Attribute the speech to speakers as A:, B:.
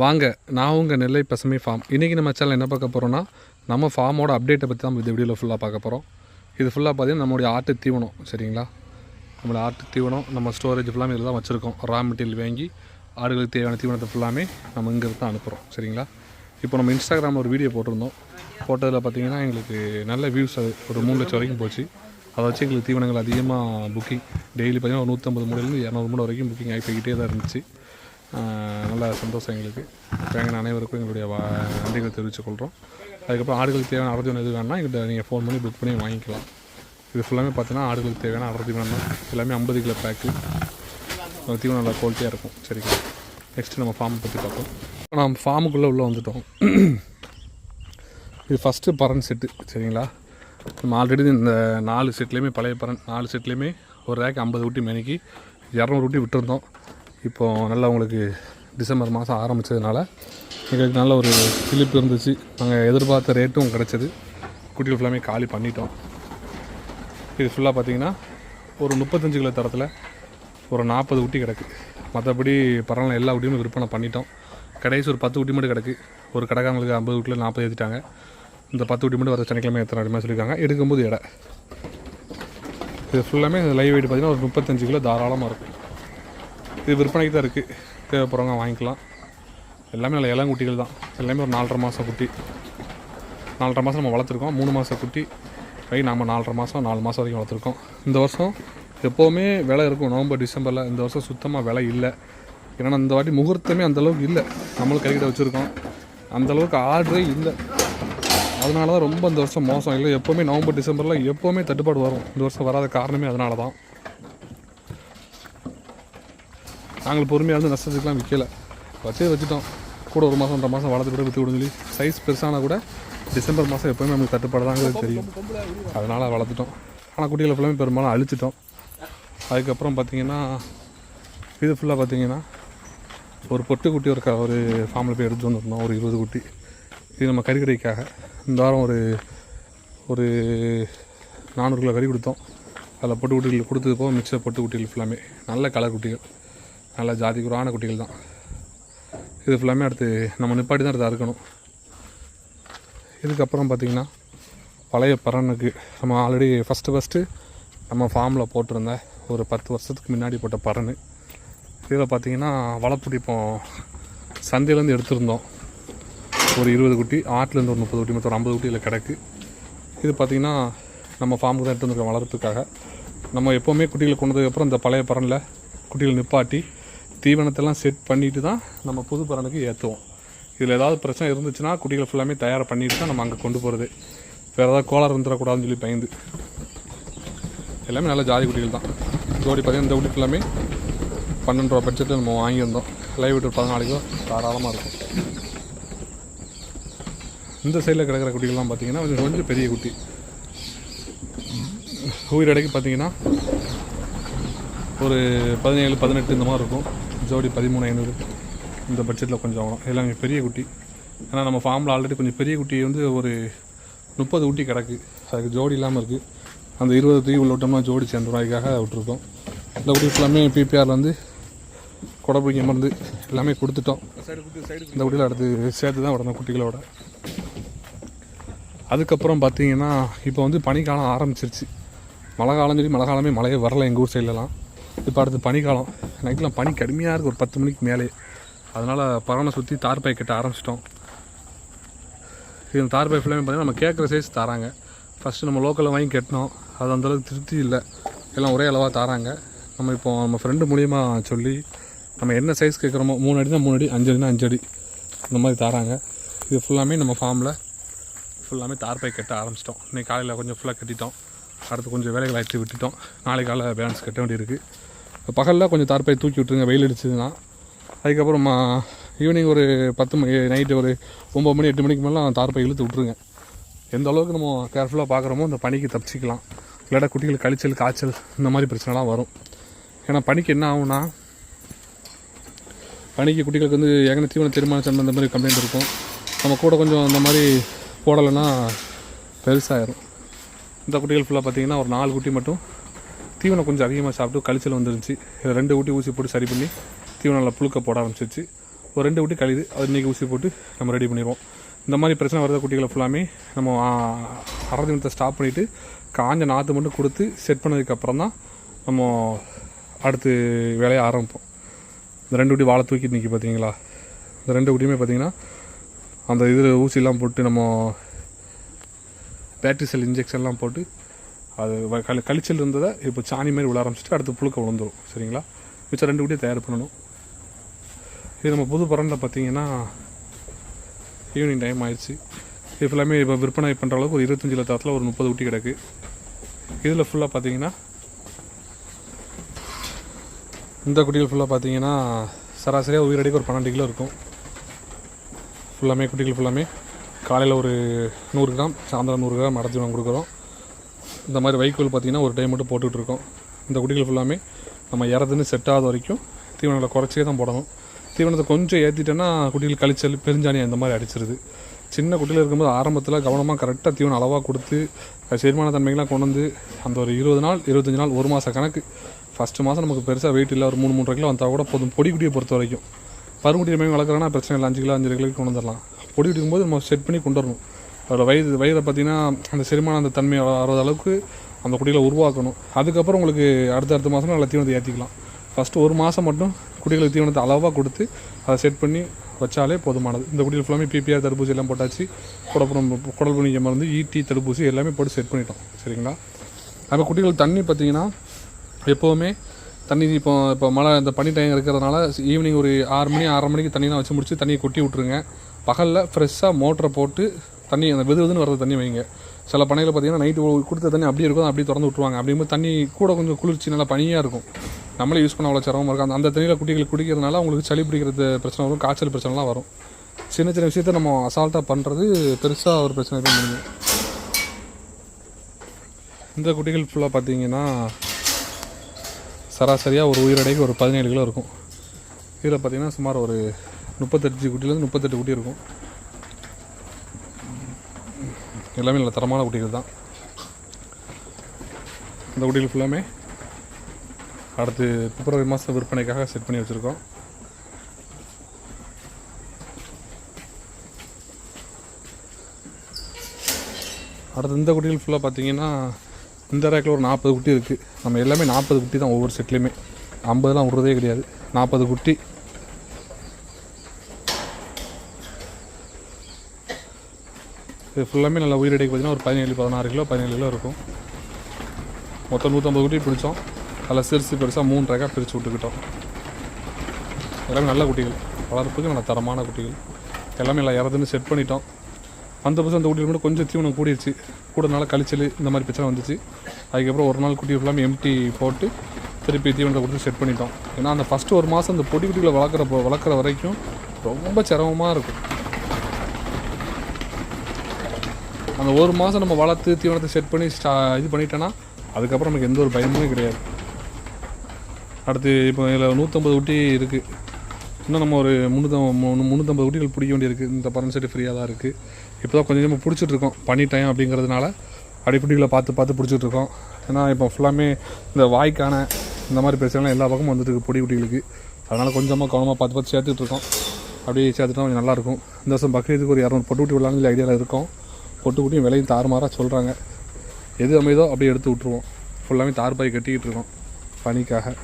A: வாங்க நான் உங்கள் நெல்லை பசுமை ஃபார்ம் இன்றைக்கி நம்ம சேனல் என்ன பார்க்க போகிறோன்னா நம்ம ஃபார்மோட அப்டேட்டை பற்றி தான் இந்த வீடியோவில் ஃபுல்லாக பார்க்க போகிறோம் இது ஃபுல்லாக பார்த்தீங்கன்னா நம்மளுடைய ஆட்டு தீவனம் சரிங்களா? நம்மளோட ஆட்டு தீவனம் நம்ம ஸ்டோரேஜ் ஃபுல்லாமே இதில் தான் வச்சுருக்கோம். ரா மெட்டீரியல் வாங்கி ஆடுகளுக்கு தேவையான தீவனத்தை ஃபுல்லாமே நம்ம இங்கே தான் அனுப்புகிறோம் சரிங்களா? இப்போ நம்ம இன்ஸ்டாகிராமில் ஒரு வீடியோ போட்டிருந்தோம். போட்டதில் பார்த்தீங்கன்னா எங்களுக்கு நல்ல வியூஸ் அது. ஒரு மூணு லட்சம் வரைக்கும் போச்சு. அதை வச்சு எங்களுக்கு தீவனங்கள் அதிகமாக புக்கிங் டெய்லி பார்த்திங்கன்னா ஒரு நூற்றம்பது மூடையிலேருந்து இரநூறு மூணு வரைக்கும் புக்கிங் ஆகி போய்கிட்டே தான் இருந்துச்சு. நல்ல சந்தோஷம் எங்களுக்கு. வாங்கின அனைவருக்கும் எங்களுடைய வா நன்றிகளை தெரிவித்துக் கொள்கிறோம் அதுக்கப்புறம் ஆடுகளுக்கு தேவையான அடர்த்தீவனம் எது வேணால் எங்கள்கிட்ட நீங்கள் ஃபோன் பண்ணி புக் பண்ணி வாங்கிக்கலாம். இது ஃபுல்லாமே பார்த்தீங்கன்னா ஆடுகளுக்கு தேவையான அடர்த்தீவனம் வேணும் எல்லாமே ஐம்பது கிலோ பேக்கு தீவனம் நல்லா குவாலிட்டியாக இருக்கும். சரிங்களா நெக்ஸ்ட்டு நம்ம ஃபார்ம் பற்றி பார்ப்போம். நம்ம ஃபார்முக்குள்ளே உள்ளே வந்துட்டோம். இது ஃபஸ்ட்டு பரன் செட்டு சரிங்களா? நம்ம ஆல்ரெடி இந்த நாலு செட்லேயுமே பழைய பரன் நாலு செட்லேயுமே ஒரு ரேக் ஐம்பது ஊட்டி மேனிக்கு இரநூறு ஊட்டி விட்டுருந்தோம். இப்போது நல்லா உங்களுக்கு டிசம்பர் மாதம் ஆரம்பித்ததுனால எங்களுக்கு நல்ல ஒரு கிளிப்பு இருந்துச்சு. நாங்கள் எதிர்பார்த்த ரேட்டும் கிடச்சிது. குட்டிகள் ஃபுல்லாமே காலி பண்ணிட்டோம். இது ஃபுல்லாக பார்த்தீங்கன்னா ஒரு முப்பத்தஞ்சு கிலோ தரத்தில் ஒரு நாற்பது குட்டி கிடக்கு. மற்றபடி பரவாயில்ல எல்லா குட்டியும் விற்பனை பண்ணிட்டோம். கடைசி ஒரு பத்து குட்டி மட்டும் கிடக்கு. ஒரு கடைக்காரங்களுக்கு ஐம்பது குட்டியில் நாற்பது ஏற்றிட்டாங்க இந்த பத்து குட்டி மட்டும் வர சனிக்கிழமை எத்தனை அப்படிமா சொல்லியிருக்காங்க எடுக்கும்போது எடை. இது ஃபுல்லாமே லைவ் வெயிட் பார்த்தீங்கன்னா ஒரு முப்பத்தஞ்சு கிலோ தாராளமாக இருக்கும். இது விற்பனைக்கு தான் இருக்குது தேவைப்படுறவங்க வாங்கிக்கலாம். எல்லாமே நல்ல இளம் குட்டிகள் தான். எல்லாமே ஒரு நாலரை மாதம் குட்டி. நாலரை மாதம் நம்ம வளர்த்துருக்கோம். மூணு மாதம் குட்டி. வரைக்கும் நம்ம நாலரை மாதம் நாலு மாதம் வரைக்கும் வளர்த்துருக்கோம். இந்த வருஷம் எப்போவுமே விலை இருக்கும். நவம்பர் டிசம்பரில் இந்த வருஷம் சுத்தமாக விலை இல்லை. ஏன்னா இந்த வாட்டி முகூர்த்தமே அந்தளவுக்கு இல்லை. நம்மளும் கைகிட்ட வச்சுருக்கோம். அந்தளவுக்கு ஆர்டரே இல்லை. அதனால தான் ரொம்ப இந்த வருஷம் மோசம். இல்லை எப்போவுமே நவம்பர் டிசம்பரில் எப்போவுமே தட்டுப்பாடு வரும். இந்த வருஷம் வராத காரணமே அதனால தான் நாங்கள் பொறுமையாக இருந்து நஷ்டத்துக்குலாம் விற்கல வச்சே வச்சுட்டோம். கூட ஒரு மாதம் ரெண்டு மாதம் வளர்த்து கூட விற்று விடுன்னு சொல்லி சைஸ் பெருசானா கூட டிசம்பர் மாதம் எப்போவுமே நமக்கு தட்டுப்பாடு தாங்கிறது தெரியும். அதனால் வளர்த்துட்டோம். ஆனால் குட்டிகளை ஃபுல்லாமே பெரும்பாலும் அழிச்சிட்டோம். அதுக்கப்புறம் பார்த்திங்கன்னா இது ஃபுல்லாக பார்த்தீங்கன்னா ஒரு பொட்டு குட்டி ஒரு க ஒரு ஃபார்மில் போய் எடுத்து வந்துருந்தோம். ஒரு இருபது குட்டி. இது நம்ம கறிக்கடைக்காக. இந்த வாரம் ஒரு ஒரு நானூறு கிலோ கறி கொடுத்தோம். அதில் பொட்டு குட்டிகள் கொடுத்தது போக மிச்ச பொட்டு குட்டிகள் ஃபுல்லாமே நல்ல கலர் குட்டிகள். நல்ல ஜாதி குறான குட்டிகள் தான். இது ஃபுல்லாமே அடுத்து நம்ம நிப்பாட்டி தான் அடுத்து அறுக்கணும். இதுக்கப்புறம் பார்த்திங்கன்னா பழைய பறனுக்கு நம்ம ஆல்ரெடி ஃபஸ்ட்டு ஃபஸ்ட்டு நம்ம ஃபார்மில் போட்டிருந்த ஒரு பத்து வருஷத்துக்கு முன்னாடி போட்ட பறனு இதில் பார்த்தீங்கன்னா வளப்பிடிப்போம் சந்தையிலேருந்து எடுத்திருந்தோம். ஒரு இருபது குட்டி ஆட்டிலேருந்து ஒரு முப்பது குட்டி மொத்தம் ஒரு ஐம்பது குட்டியில் கிடக்கு. இது பார்த்திங்கன்னா நம்ம ஃபார்முக்கு தான் எடுத்து வந்திருக்கோம் வளர்ப்புக்காக. நம்ம எப்போவுமே குட்டிகளை கொண்டதுக்கப்புறம் இந்த பழைய பறனில் குட்டிகள் நிப்பாட்டி தீவனத்தெல்லாம் செட் பண்ணிட்டு தான் நம்ம புது பறனுக்கு ஏற்றுவோம் இதில் ஏதாவது பிரச்சனை இருந்துச்சுன்னா குட்டிகள் ஃபுல்லாமே தயார் பண்ணிட்டு தான் நம்ம அங்கே கொண்டு போகிறது வேறு ஏதாவது கோளாறு வந்துடக்கூடாதுன்னு சொல்லி பயந்து. எல்லாமே நல்ல ஜாதி குட்டிகள் தான். ஜோடி பார்த்தீங்கன்னா இந்த குட்டி ஃபுல்லாமே பன்னெண்டு ரூபா பட்ஜெட்டில் நம்ம வாங்கியிருந்தோம். லைவ் விட்டு பதினாலுக்கோ தாராளமாக இருக்கும். இந்த சைடில் கிடக்கிற குட்டிகள்லாம் பார்த்தீங்கன்னா கொஞ்சம் கொஞ்சம் பெரிய குட்டி. உயிரடைக்கு பார்த்தீங்கன்னா ஒரு பதினேழு பதினெட்டு இந்த மாதிரி இருக்கும். ஜோடி பதிமூணு ஐநூறு இந்த பட்ஜெட்டில் கொஞ்சம் ஆகணும். எல்லாம் பெரிய குட்டி. ஏன்னா நம்ம ஃபார்மில் ஆல்ரெடி கொஞ்சம் பெரிய குட்டி வந்து ஒரு முப்பது குட்டி கிடக்கு. அதுக்கு ஜோடி இல்லாமல் இருக்குது அந்த இருபது தூக்கி உள்ள விட்டோம்னா ஜோடி சேர்ந்துடும் அதுக்காக விட்டுருக்கோம். இந்த குட்டி ஃபுல்லாமே பிபிஆரில் வந்து குடப்பிடிக்க மருந்து எல்லாமே கொடுத்துட்டோம். இந்த குட்டியில் அடுத்து சேர்த்து தான் விடணும் குட்டிகளோட. அதுக்கப்புறம் பார்த்தீங்கன்னா இப்போ வந்து பனிக்காலம் ஆரம்பிச்சிருச்சு. மழை காலம் சொல்லி மழை காலமே மழையே வரல எங்கள் ஊர் சைட்லலாம் இப்போ அடுத்து பனிக்காலம். நைட்லாம் பனி கடுமையாக இருக்குது ஒரு பத்து மணிக்கு மேலே. அதனால் பறனை சுற்றி தார்பாய் கட்ட ஆரம்பிச்சிட்டோம். இது தார்பாய் ஃபுல்லாமே பார்த்திங்கன்னா நம்ம கேட்குற சைஸ் தராங்க. ஃபஸ்ட்டு நம்ம லோக்கலில் வாங்கி கட்டினோம். அது அந்தளவுக்கு திருப்தி இல்லை. எல்லாம் ஒரே அளவாக தராங்க. நம்ம இப்போ நம்ம ஃப்ரெண்டு மூலியமாக சொல்லி நம்ம என்ன சைஸ் கேட்குறோமோ மூணு அடினா மூணு அடி அஞ்சு அடினா அஞ்சு அடி. இந்த மாதிரி தராங்க. இது ஃபுல்லாமே நம்ம ஃபார்மில் ஃபுல்லாமே தார்பாய் கட்ட ஆரம்பிச்சிட்டோம். இன்னைக்கு காலையில் கொஞ்சம் ஃபுல்லாக கட்டிட்டோம். அடுத்து கொஞ்சம் வேலைகள் ஆகிட்டு விட்டுட்டோம். நாளைக்கு காலையில் பேலன்ஸ் கட்ட வேண்டியிருக்கு. இப்போ பகலில் கொஞ்சம் தார்பாய் தூக்கி விட்டுருங்க வெயில் அடிச்சதுன்னா. அதுக்கப்புறமா ஈவினிங் ஒரு பத்து மணி நைட்டு ஒரு ஒம்பது மணி எட்டு மணிக்கு மேலே தார்பாய் இழுத்து விட்ருங்க எந்த அளவுக்கு நம்ம கேர்ஃபுல்லாக பார்க்குறோமோ இந்த பனிக்கு தப்பிச்சிக்கலாம். இல்லாட்டா குட்டிகள் கழிச்சல் காய்ச்சல் இந்த மாதிரி பிரச்சனைலாம் வரும். ஏன்னா பனிக்கு என்ன ஆகும்னா பனிக்கு குட்டிகளுக்கு வந்து ஏகன தீவன தீர்மான சண்டை அந்த மாதிரி கம்ப்ளைண்ட் இருக்கும். நம்ம கூட கொஞ்சம் அந்த மாதிரி போடலைன்னா பெருசாயிரும். இந்த குட்டிகள் ஃபுல்லாக பார்த்தீங்கன்னா ஒரு நாலு குட்டி மட்டும் தீவனம் கொஞ்சம் அதிகமாக சாப்பிட்டு கழிச்சல் வந்துருந்துச்சு. இதை ரெண்டு குட்டி ஊசி போட்டு சரி பண்ணி தீவனம் நல்லா புழுக்க போட ஆரம்பிச்சிச்சு ஒரு ரெண்டு குட்டி கழிது அது இன்றைக்கி ஊசி போட்டு நம்ம ரெடி பண்ணிடுவோம். இந்த மாதிரி பிரச்சனை வரத குட்டிகளை ஃபுல்லாமே நம்ம அரை ஸ்டாப் பண்ணிவிட்டு காஞ்ச நாற்று மட்டும் கொடுத்து செட் பண்ணதுக்கப்புறம் தான் நம்ம அடுத்து வேலையை ஆரம்பிப்போம். இந்த ரெண்டு குட்டி வாழை தூக்கி நிற்கி பார்த்தீங்களா இந்த ரெண்டு குட்டியுமே பார்த்தீங்கன்னா அந்த இதில் ஊசிலாம் போட்டு நம்ம பேட்டரி செல் இன்ஜெக்ஷன்லாம் போட்டு அது வ- கழி கழிச்சல் இருந்ததை இப்போ சாணி மாதிரி விழ ஆரம்பிச்சிட்டு அடுத்து புழுக்க விழுந்துரும் சரிங்களா? மிச்சம் ரெண்டு குட்டியை தயார் பண்ணணும். இது நம்ம புது பரண்டில் பார்த்தீங்கன்னா ஈவினிங் டைம் ஆயிடுச்சு. இது ஃபுல்லாமே இப்போ விற்பனை பண்ணுற அளவுக்கு ஒரு இருபத்தஞ்சி லட்சத்தில் ஒரு முப்பது குட்டி கிடக்கு. இதில் ஃபுல்லாக பார்த்தீங்கன்னா இந்த குட்டிகள் ஃபுல்லாக பார்த்தீங்கன்னா சராசரியாக உயிரடிக்கு ஒரு பன்னெண்டு கிலோ இருக்கும். ஃபுல்லாமே குட்டிகள் ஃபுல்லாமே காலையில் ஒரு நூறு கிராம் சாயந்தரம் நூறு கிராம் அடைச்சி நாங்கள் கொடுக்குறோம். இந்த மாதிரி வைக்கோல் பார்த்தீங்கன்னா ஒரு டைம் மட்டும் போட்டுட்ருக்கோம் இந்த குட்டிகள் ஃபுல்லாமே நம்ம இறதுன்னு செட் ஆகாத வரைக்கும் தீவனங்களை குறைச்சே தான் போடணும். தீவனத்தை கொஞ்சம் ஏற்றிட்டோன்னா குட்டிகள் கழிச்சல் பெருஞ்சாணி அந்த மாதிரி அடிச்சிருது. சின்ன குட்டியில் இருக்கும்போது ஆரம்பத்தில் கவனமாக கரெக்டாக தீவனம் அளவாக கொடுத்து செரிமான தன்மைகள்லாம் கொண்டு வந்து அந்த ஒரு இருபது நாள் இருபத்தஞ்சி நாள் ஒரு மாத கணக்கு. ஃபஸ்ட்டு மாதம் நமக்கு பெருசாக வெயிட் இல்லை ஒரு மூணு மூன்றரை கிலோ வந்தால் கூட போதும். பொடி குட்டியை பொறுத்த வரைக்கும். பருங்குட்டி மாதிரி வளர்க்குறோன்னா பிரச்சனை இல்லை அஞ்சு கிலோ அஞ்சு கிலோ கொண்டு வந்துடலாம். பொடி குடிக்கும் போது நம்ம செட் பண்ணி கொண்டு வரணும். அதோட வயிறு வயிறை பார்த்தீங்கன்னா அந்த செரிமான அந்த தன்மை வர அளவுக்கு அந்த குட்டிகளை உருவாக்கணும். அதுக்கப்புறம் உங்களுக்கு அடுத்த அடுத்த மாதம் நல்லா தீவனத்தை ஏற்றிக்கலாம் ஃபஸ்ட்டு ஒரு மாதம் மட்டும் குட்டிகளுக்கு தீவனத்தை அளவாக கொடுத்து அதை செட் பண்ணி வச்சாலே போதுமானது. இந்த குடியில் ஃபுல்லாமே பிபிஆர் தடுப்பூசி எல்லாம் போட்டாச்சு. குடப்புறம் குடல் புனிக்க மருந்து ஈட்டி தடுப்பூசி எல்லாமே போட்டு செட் பண்ணிட்டோம். சரிங்களா? நம்ம குட்டிகள் தண்ணி பார்த்தீங்கன்னா எப்போவுமே தண்ணி இப்போ இப்போ மழை இந்த பனி டைம் இருக்கிறதுனால ஈவினிங் ஒரு ஆறு மணி ஆறரை மணிக்கு தண்ணியெலாம் வச்சு முடிச்சு தண்ணியை கொட்டி விட்ருங்க பகலில் ஃப்ரெஷ்ஷாக மோட்டரை போட்டு தண்ணி அந்த வெது வெதுன்னு வரது தண்ணி வைங்க. சில பனையில் பார்த்தீங்கன்னா நைட்டு கொடுத்த தண்ணி அப்படியே இருக்கும் அப்படியே திறந்து விட்ருவாங்க அப்படிங்கும்போது தண்ணி கூட கொஞ்சம் குளிர்ச்சி நல்லா பனியாக இருக்கும். நம்மளே யூஸ் பண்ண அவ்வளோ சிரமமாக இருக்கும் அந்த அந்த தண்ணியில் குட்டிகள் குடிக்கிறதுனால அவங்களுக்கு சளி பிடிக்கிறது பிரச்சனை வரும் காய்ச்சல் பிரச்சனைலாம் வரும். சின்ன சின்ன விஷயத்த நம்ம அசால்ட்டாக பண்ணுறது பெருசாக ஒரு பிரச்சனை தான் முடியும் இந்த குட்டிகள் ஃபுல்லாக பார்த்தீங்கன்னா சராசரியாக ஒரு உயிரடைக்கு ஒரு பதினேழு கிலோ இருக்கும். இதில் பார்த்தீங்கன்னா சுமார் ஒரு முப்பத்தஞ்சு குட்டிலேருந்து முப்பத்தெட்டு குட்டி இருக்கும். எல்லாமே நல்ல தரமான குட்டிகள் தான். இந்த குட்டிகள் ஃபுல்லாமே அடுத்து பிப்ரவரி மாதம் விற்பனைக்காக செட் பண்ணி வச்சுருக்கோம். அடுத்து இந்த குட்டிகள் ஃபுல்லாக பார்த்தீங்கன்னா இந்த ரேக்கில் ஒரு நாற்பது குட்டி இருக்குது நம்ம எல்லாமே நாற்பது குட்டி தான் ஒவ்வொரு செட்லேயுமே ஐம்பதுலாம் விட்றதே கிடையாது. நாற்பது குட்டி. இது ஃபுல்லாமே நல்லா உயிரடைக்கு பார்த்தீங்கன்னா ஒரு பதினேழு பதினாறு கிலோ பதினேழு கிலோ இருக்கும். மொத்தம் நூற்றம்பது குட்டி பிடிச்சோம். நல்லா சிறுசு பெருசாக மூணு ரேக்காக பிரித்து விட்டுக்கிட்டோம். எல்லாமே நல்ல குட்டிகள். வளர்ப்புக்கு நல்ல தரமான குட்டிகள். எல்லாமே நல்லா இறதுன்னு செட் பண்ணிட்டோம். அந்த புதுசு அந்த குட்டியில் மட்டும் கொஞ்சம் தீவனம் கூடிடுச்சு கூடனால கழிச்சல் இந்த மாதிரி பிரச்சனை வந்துச்சு. அதுக்கப்புறம் ஒரு நாள் குட்டி ஃபுல்லாமே எம்டி போட்டு திருப்பி தீவனத்தை கொடுத்து செட் பண்ணிட்டோம். ஏன்னா அந்த ஃபஸ்ட்டு ஒரு மாதம் அந்த பொடி குட்டிகளை வளர்க்குற வளர்க்குற வரைக்கும் ரொம்ப சிரமமாக இருக்கும். அந்த ஒரு மாதம் நம்ம வளர்த்து தீவனத்தை செட் பண்ணி ஸ்டா இது பண்ணிட்டோன்னா அதுக்கப்புறம் நமக்கு எந்த ஒரு பயமுமே கிடையாது. அடுத்து இப்போ இதில் நூற்றம்பது ஊட்டி இருக்குது இன்னும் நம்ம ஒரு முந்நூற்றம்பது முந்நூற்றம்பது குட்டிகள் பிடிக்க வேண்டியிருக்கு. இந்த பரன் செட்டு ஃப்ரீயாக தான் இருக்குது இப்போ தான் கொஞ்சம் கொஞ்சமாக பிடிச்சிட்ருக்கோம் பனி டைம் அப்படிங்கிறதுனால அடிக்குட்டிகளை பார்த்து பார்த்து பிடிச்சிட்ருக்கோம் ஏன்னா இப்போ ஃபுல்லாமே இந்த வாய்க்கான இந்த மாதிரி பிரச்சனைலாம் எல்லா பக்கமும் வந்துட்டு பொடி குட்டிகளுக்கு அதனால் கொஞ்சமாக கவனமாக பார்த்து பார்த்து சேர்த்துட்ருக்கோம் அப்படியே சேர்த்துட்டா கொஞ்சம் நல்லாயிருக்கும் இந்த வருஷம் பக்ரீதுக்கு ஒரு இரநூறு பொட்டு குட்டி விடலான்னு ஐடியாவில் இருக்கும். பொட்டு குட்டியும் விலையும் தாறுமாறாக சொல்கிறாங்க எது அமைதோ அப்படியே எடுத்து விட்ருவோம் ஃபுல்லாமே தார் பாய் கட்டிக்கிட்டு இருக்கோம். பனிக்காக